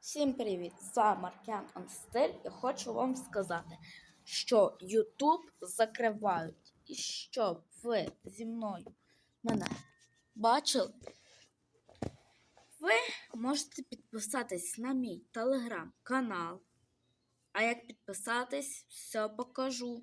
Всім привіт! За Маркян Анстель і хочу вам сказати, що YouTube закривають. І щоб ви зі мною мене бачили, ви можете підписатись на мій телеграм-канал. А як підписатись, все покажу.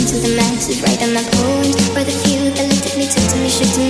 into the masses, on my poems for the few that looked at me, took to me, shook to me,